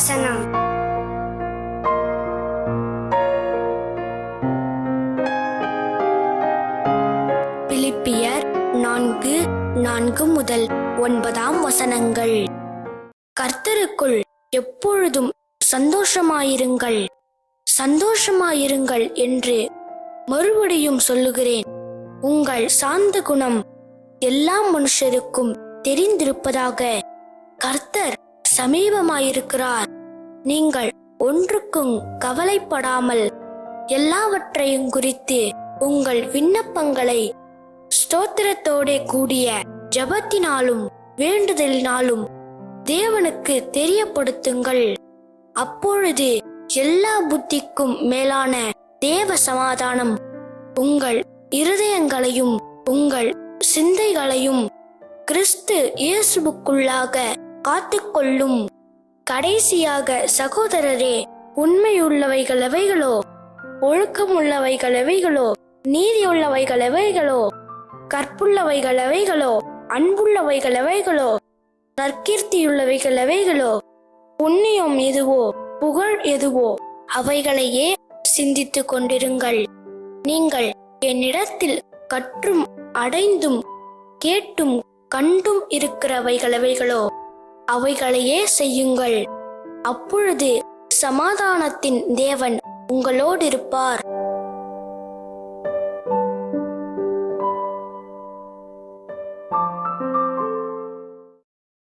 வசனம் பிலிப்பியர் நான்கு நான்கு முதல் ஒன்பதாம் வசனங்கள். கர்த்தருக்குள் எப்பொழுதும் சந்தோஷமாயிருங்கள். சந்தோஷமாயிருங்கள் என்று மறுபடியும் சொல்லுகிறேன். உங்கள் சாந்த குணம் எல்லா மனுஷருக்கும் தெரிந்திருப்பதாக கர்த்தர் சமீபமாயிருக்கிறார். நீங்கள் ஒன்றுக்கும் கவலைப்படாமல் எல்லாவற்றையும் குறித்து உங்கள் விண்ணப்பங்களை ஸ்தோத்திரத்தோடே கூடிய ஜபத்தினாலும் வேண்டுதலினாலும் தேவனுக்கு தெரியப்படுத்துங்கள். அப்பொழுது எல்லா புத்திக்கும் மேலான தேவ சமாதானம் உங்கள் இருதயங்களையும் உங்கள் சிந்தைகளையும் கிறிஸ்து இயேசுவுக்குள்ளாக காத்துக்கொள்ளும். கடைசியாக சகோதரரே உண்மையுள்ளவைகள் எவைகளோ? ஒழுக்கமுள்ளவைகள் எவைகளோ? நீதியுள்ளவைகள் எவைகளோ? கற்புள்ளவைகள் எவைகளோ? அன்புள்ளவைகள் எவைகளோ? நற்கீர்த்தியுள்ளவைகள் எவைகளோ? புண்ணியம் எதுவோ? புகழ் எதுவோ? அவைகளையே சிந்தித்துக் கொண்டிருங்கள். நீங்கள் என்னிடத்தில் கற்றும் அடைந்தும் கேட்டும் கண்டும் இருக்கிறவைகள் எவைகளோ? அவைகளையே செய்யுங்கள். அப்பொழுது சமாதானத்தின் தேவன் உங்களோடு இருப்பார்